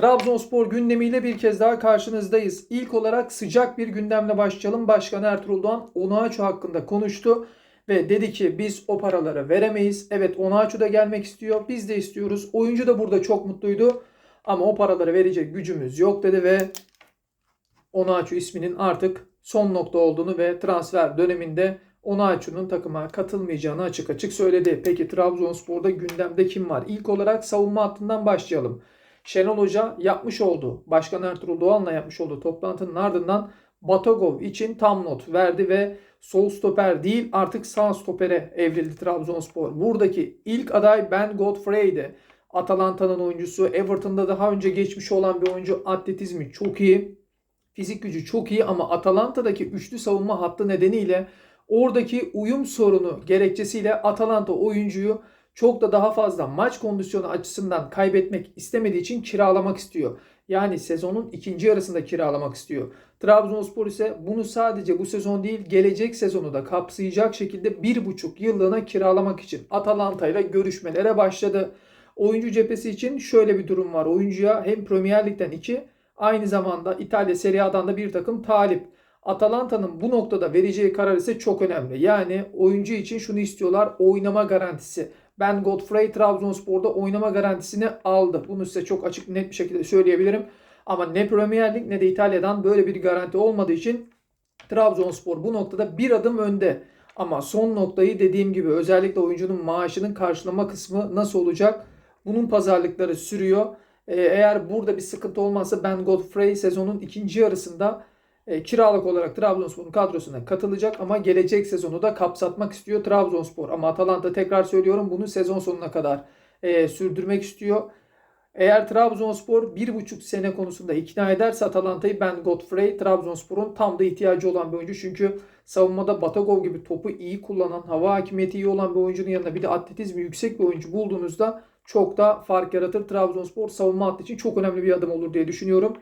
Trabzonspor gündemiyle bir kez daha karşınızdayız. İlk olarak sıcak bir gündemle başlayalım. Başkan Ertuğrul Doğan Onuachu hakkında konuştu ve dedi ki biz o paraları veremeyiz. Evet Onuachu da gelmek istiyor. Biz de istiyoruz. Oyuncu da burada çok mutluydu. Ama o paraları verecek gücümüz yok dedi ve Onuachu isminin artık son nokta olduğunu ve transfer döneminde Onuachu'nun takıma katılmayacağını açık açık söyledi. Peki Trabzonspor'da gündemde kim var? İlk olarak savunma hattından başlayalım. Şenol Hoca yapmış olduğu, Başkan Ertuğrul Doğan'la yapmış olduğu toplantının ardından Batagov için tam not verdi ve sol stoper değil artık sağ stopere evrildi Trabzonspor. Buradaki ilk aday Ben Godfrey'di. Atalanta'nın oyuncusu, Everton'da daha önce geçmiş olan bir oyuncu. Atletizmi çok iyi, fizik gücü çok iyi ama Atalanta'daki üçlü savunma hattı nedeniyle oradaki uyum sorunu gerekçesiyle Atalanta oyuncuyu çok da daha fazla maç kondisyonu açısından kaybetmek istemediği için kiralamak istiyor. Yani sezonun ikinci yarısında kiralamak istiyor. Trabzonspor ise bunu sadece bu sezon değil gelecek sezonu da kapsayacak şekilde bir buçuk yıllığına kiralamak için Atalanta ile görüşmelere başladı. Oyuncu cephesi için şöyle bir durum var. Oyuncuya hem Premier Lig'den 2 aynı zamanda İtalya Serie A'dan da bir takım talip. Atalanta'nın bu noktada vereceği karar ise çok önemli. Yani oyuncu için şunu istiyorlar oynama garantisi. Ben Godfrey Trabzonspor'da oynama garantisini aldı. Bunu size çok açık net bir şekilde söyleyebilirim. Ama ne Premier Lig ne de İtalya'dan böyle bir garanti olmadığı için Trabzonspor bu noktada bir adım önde. Ama son noktayı dediğim gibi özellikle oyuncunun maaşının karşılama kısmı nasıl olacak? Bunun pazarlıkları sürüyor. Ee, Eğer burada bir sıkıntı olmazsa Ben Godfrey sezonun ikinci yarısında kiralık olarak Trabzonspor'un kadrosuna katılacak ama gelecek sezonu da kapsatmak istiyor Trabzonspor. Ama Atalanta tekrar söylüyorum bunu sezon sonuna kadar e, sürdürmek istiyor. Eğer Trabzonspor bir buçuk sene konusunda ikna ederse Atalanta'yı Ben Godfrey Trabzonspor'un tam da ihtiyacı olan bir oyuncu. Çünkü savunmada Batagov gibi topu iyi kullanan, hava hakimiyeti iyi olan bir oyuncunun yanında bir de atletizmi yüksek bir oyuncu bulduğunuzda çok da fark yaratır. Trabzonspor savunma hattı için çok önemli bir adım olur diye düşünüyorum.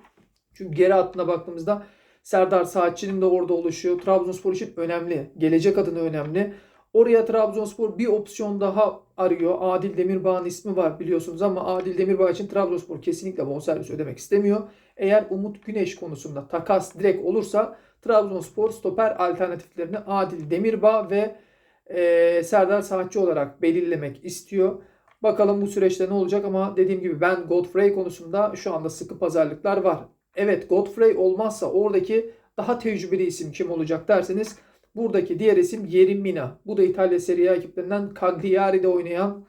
Çünkü geri hattına baktığımızda Serdar Saatçı'nın da orada oluşuyor. Trabzonspor için önemli. Gelecek adına önemli. Oraya Trabzonspor bir opsiyon daha arıyor. Adil Demirbağ'ın ismi var biliyorsunuz ama Adil Demirbağ için Trabzonspor kesinlikle bonservis ödemek istemiyor. Eğer Umut Güneş konusunda takas direkt olursa Trabzonspor stoper alternatiflerini Adil Demirbağ ve e, Serdar Saatçı olarak belirlemek istiyor. Bakalım bu süreçte ne olacak ama dediğim gibi ben Godfrey konusunda şu anda sıkı pazarlıklar var. Evet Godfrey olmazsa oradaki daha tecrübeli isim kim olacak derseniz buradaki diğer isim Yerim Mina. Bu da İtalya Serie A ekiplerinden Cagliari'de oynayan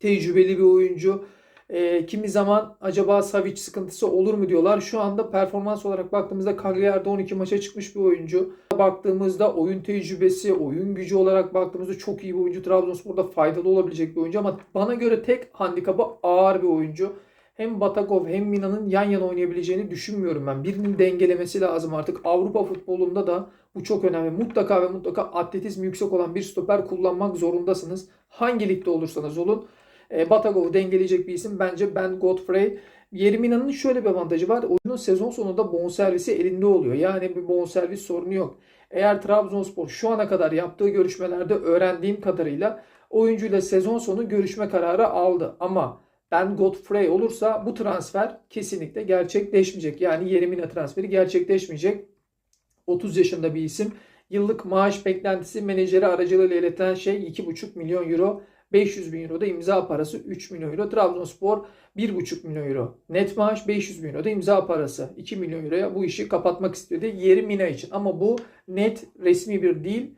tecrübeli bir oyuncu. Ee, kimi zaman acaba Savic sıkıntısı olur mu diyorlar. Şu anda performans olarak baktığımızda Cagliari'de 12 maça çıkmış bir oyuncu. Baktığımızda oyun tecrübesi, oyun gücü olarak baktığımızda çok iyi bir oyuncu. Trabzonspor'da faydalı olabilecek bir oyuncu ama bana göre tek handikapı ağır bir oyuncu hem Batagov hem Mina'nın yan yana oynayabileceğini düşünmüyorum ben. Birinin dengelemesi lazım artık. Avrupa futbolunda da bu çok önemli. Mutlaka ve mutlaka atletizmi yüksek olan bir stoper kullanmak zorundasınız. Hangi ligde olursanız olun. E, Batagov'u dengeleyecek bir isim bence Ben Godfrey. Yerimina'nın şöyle bir avantajı var. Oyunun sezon sonunda bonservisi elinde oluyor. Yani bir bonservis sorunu yok. Eğer Trabzonspor şu ana kadar yaptığı görüşmelerde öğrendiğim kadarıyla oyuncuyla sezon sonu görüşme kararı aldı. Ama Ben Godfrey olursa bu transfer kesinlikle gerçekleşmeyecek. Yani Yerimina transferi gerçekleşmeyecek. 30 yaşında bir isim. Yıllık maaş beklentisi menajeri aracılığıyla iletilen şey 2,5 milyon euro. 500 bin euro da imza parası 3 milyon euro. Trabzonspor 1,5 milyon euro. Net maaş 500 bin euro da imza parası. 2 milyon euroya bu işi kapatmak istedi. Yeri Mina için. Ama bu net resmi bir değil.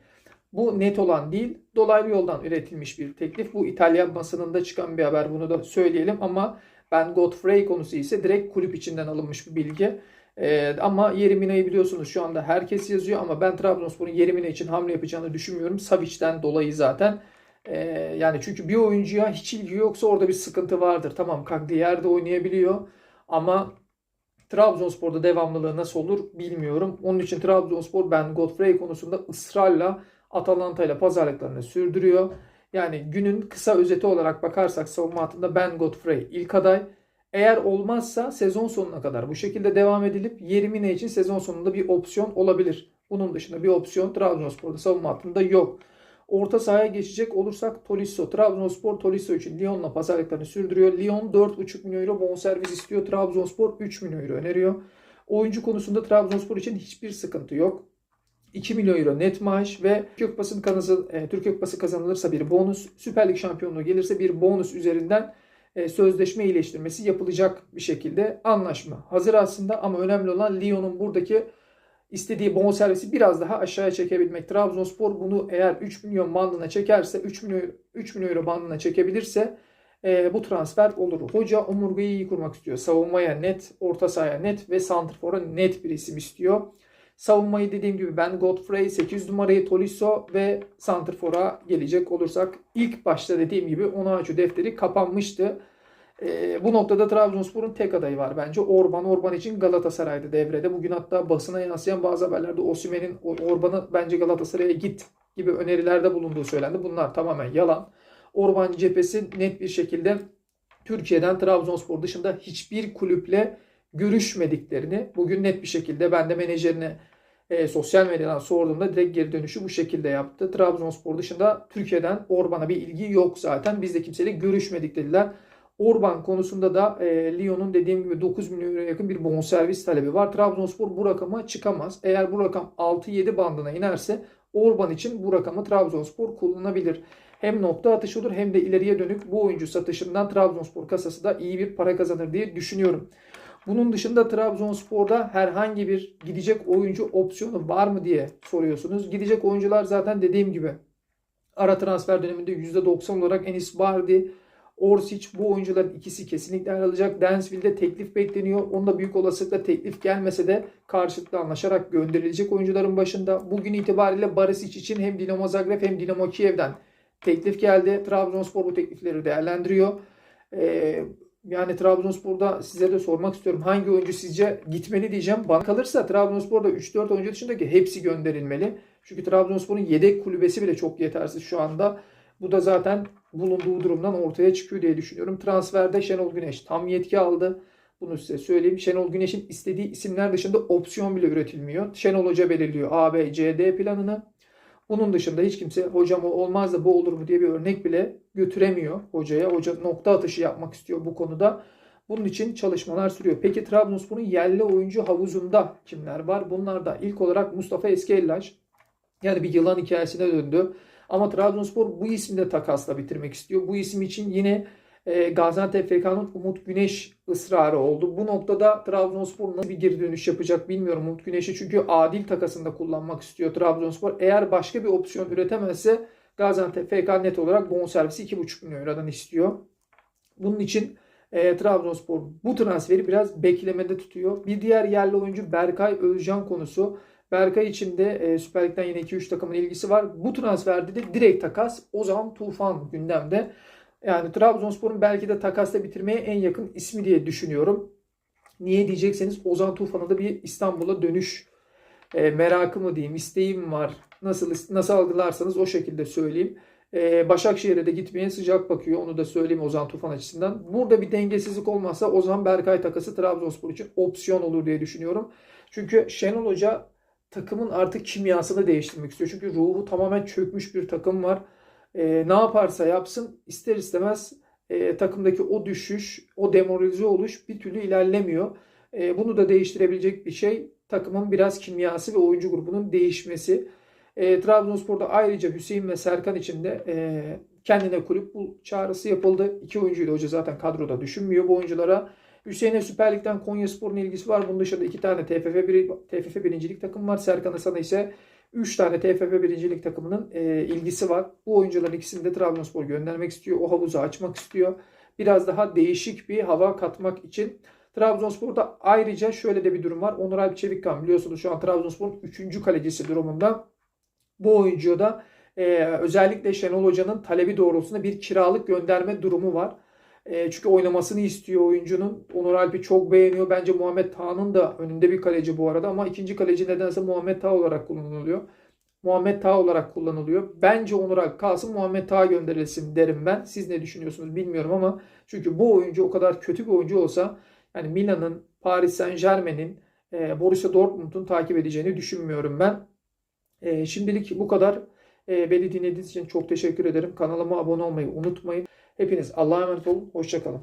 Bu net olan değil. Dolaylı yoldan üretilmiş bir teklif. Bu İtalya basınında çıkan bir haber. Bunu da söyleyelim ama ben Godfrey konusu ise direkt kulüp içinden alınmış bir bilgi. Ee, ama Yerimina'yı biliyorsunuz şu anda herkes yazıyor ama ben Trabzonspor'un Yerimina için hamle yapacağını düşünmüyorum. Savic'den dolayı zaten. Ee, yani çünkü bir oyuncuya hiç ilgi yoksa orada bir sıkıntı vardır. Tamam Cagliari'de oynayabiliyor ama Trabzonspor'da devamlılığı nasıl olur bilmiyorum. Onun için Trabzonspor Ben Godfrey konusunda ısrarla Atalanta ile pazarlıklarını sürdürüyor. Yani günün kısa özeti olarak bakarsak savunma hattında Ben Godfrey ilk aday. Eğer olmazsa sezon sonuna kadar bu şekilde devam edilip Yerimine için sezon sonunda bir opsiyon olabilir. Bunun dışında bir opsiyon Trabzonspor'da savunma hattında yok. Orta sahaya geçecek olursak Tolisso, Trabzonspor Tolisso için Lyon'la pazarlıklarını sürdürüyor. Lyon 4,5 milyon euro bonservis istiyor. Trabzonspor 3 milyon euro öneriyor. Oyuncu konusunda Trabzonspor için hiçbir sıkıntı yok. 2 milyon euro net maaş ve Türkiye Kupası, kazanı, e, Türkiye Kupası kazanılırsa bir bonus, Süper Lig şampiyonluğu gelirse bir bonus üzerinden e, sözleşme iyileştirmesi yapılacak bir şekilde anlaşma. Hazır aslında ama önemli olan Lyon'un buradaki istediği bonservisi biraz daha aşağıya çekebilmek. Trabzonspor bunu eğer 3 milyon bandına çekerse 3 milyon 3 milyon euro bandına çekebilirse e, bu transfer olur. Hoca omurgayı iyi kurmak istiyor. Savunmaya net, orta sahaya net ve santrfora net bir isim istiyor. Savunmayı dediğim gibi ben Godfrey, 8 numarayı Tolisso ve Santrfor'a gelecek olursak ilk başta dediğim gibi Onaçu defteri kapanmıştı. E, bu noktada Trabzonspor'un tek adayı var bence. Orban. Orban için Galatasaray'da devrede. Bugün hatta basına yansıyan bazı haberlerde Osimhen'in Orban'ı bence Galatasaray'a git gibi önerilerde bulunduğu söylendi. Bunlar tamamen yalan. Orban cephesi net bir şekilde Türkiye'den Trabzonspor dışında hiçbir kulüple görüşmediklerini bugün net bir şekilde ben de menajerine e, sosyal medyadan sorduğumda direkt geri dönüşü bu şekilde yaptı. Trabzonspor dışında Türkiye'den Orban'a bir ilgi yok zaten. Biz de kimseyle görüşmedik dediler. Orban konusunda da e, Lyon'un dediğim gibi 9 milyon euroya yakın bir bonservis talebi var. Trabzonspor bu rakama çıkamaz. Eğer bu rakam 6-7 bandına inerse Orban için bu rakamı Trabzonspor kullanabilir. Hem nokta atışı olur hem de ileriye dönük bu oyuncu satışından Trabzonspor kasası da iyi bir para kazanır diye düşünüyorum. Bunun dışında Trabzonspor'da herhangi bir gidecek oyuncu opsiyonu var mı diye soruyorsunuz. Gidecek oyuncular zaten dediğim gibi ara transfer döneminde %90 olarak Enis Bardi, Orsic bu oyuncuların ikisi kesinlikle ayrılacak. Dansville'de teklif bekleniyor. Onda büyük olasılıkla teklif gelmese de karşılıklı anlaşarak gönderilecek oyuncuların başında. Bugün itibariyle Barisic için hem Dinamo Zagreb hem Dinamo Kiev'den teklif geldi. Trabzonspor bu teklifleri değerlendiriyor. Ee, yani Trabzonspor'da size de sormak istiyorum. Hangi oyuncu sizce gitmeli diyeceğim. Bana kalırsa Trabzonspor'da 3-4 oyuncu dışındaki hepsi gönderilmeli. Çünkü Trabzonspor'un yedek kulübesi bile çok yetersiz şu anda. Bu da zaten bulunduğu durumdan ortaya çıkıyor diye düşünüyorum. Transferde Şenol Güneş tam yetki aldı. Bunu size söyleyeyim. Şenol Güneş'in istediği isimler dışında opsiyon bile üretilmiyor. Şenol Hoca belirliyor A, B, C, D planını. Bunun dışında hiç kimse hocam olmaz da bu olur mu diye bir örnek bile götüremiyor hocaya. Hoca nokta atışı yapmak istiyor bu konuda. Bunun için çalışmalar sürüyor. Peki Trabzonspor'un yerli oyuncu havuzunda kimler var? Bunlar da ilk olarak Mustafa Eskellaş. Yani bir yılan hikayesine döndü. Ama Trabzonspor bu ismi de takasla bitirmek istiyor. Bu isim için yine e, Gaziantep FK'nın Umut Güneş ısrarı oldu. Bu noktada Trabzonspor nasıl bir geri dönüş yapacak bilmiyorum Umut Güneş'i çünkü adil takasında kullanmak istiyor Trabzonspor. Eğer başka bir opsiyon üretemezse Gaziantep FK net olarak bonservisi 2,5 milyon eurodan istiyor. Bunun için e, Trabzonspor bu transferi biraz beklemede tutuyor. Bir diğer yerli oyuncu Berkay Özcan konusu. Berkay için de e, Süper Lig'den yine 2-3 takımın ilgisi var. Bu transferde de direkt takas Ozan Tufan gündemde. Yani Trabzonspor'un belki de takasla bitirmeye en yakın ismi diye düşünüyorum. Niye diyecekseniz Ozan Tufan'a da bir İstanbul'a dönüş e, merakı mı diyeyim, isteğim var. Nasıl nasıl algılarsanız o şekilde söyleyeyim. E, Başakşehir'e de gitmeye sıcak bakıyor. Onu da söyleyeyim Ozan Tufan açısından. Burada bir dengesizlik olmazsa Ozan Berkay takası Trabzonspor için opsiyon olur diye düşünüyorum. Çünkü Şenol Hoca takımın artık kimyasını değiştirmek istiyor. Çünkü ruhu tamamen çökmüş bir takım var. E, ne yaparsa yapsın ister istemez e, takımdaki o düşüş, o demoralize oluş bir türlü ilerlemiyor. E, bunu da değiştirebilecek bir şey takımın biraz kimyası ve oyuncu grubunun değişmesi. E, Trabzonspor'da ayrıca Hüseyin ve Serkan için de e, kendine kulüp bu çağrısı yapıldı. İki oyuncuyu da hoca zaten kadroda düşünmüyor bu oyunculara. Hüseyin'e Süper Lig'den Konya Spor'un ilgisi var. Bunun dışında iki tane TFF, bir, TFF birincilik takım var. Serkan Hasan'a ise 3 tane TFF birincilik takımının e, ilgisi var. Bu oyuncuların ikisini de Trabzonspor göndermek istiyor. O havuzu açmak istiyor. Biraz daha değişik bir hava katmak için. Trabzonspor'da ayrıca şöyle de bir durum var. Onur Alp Çevikkan biliyorsunuz şu an Trabzonspor'un 3. kalecisi durumunda. Bu oyuncuya da e, özellikle Şenol Hoca'nın talebi doğrultusunda bir kiralık gönderme durumu var. E, çünkü oynamasını istiyor oyuncunun. Onur Alp'i çok beğeniyor. Bence Muhammed Tağ'ın da önünde bir kaleci bu arada ama ikinci kaleci nedense Muhammed Tağ olarak kullanılıyor. Muhammed Tağ olarak kullanılıyor. Bence Onur Alp kalsın Muhammed Tağ gönderilsin derim ben. Siz ne düşünüyorsunuz bilmiyorum ama çünkü bu oyuncu o kadar kötü bir oyuncu olsa yani Milan'ın, Paris Saint Germain'in, e, Borussia Dortmund'un takip edeceğini düşünmüyorum ben. E, şimdilik bu kadar. Ee, beni dinlediğiniz için çok teşekkür ederim. Kanalıma abone olmayı unutmayın. Hepiniz Allah'a emanet olun. Hoşçakalın.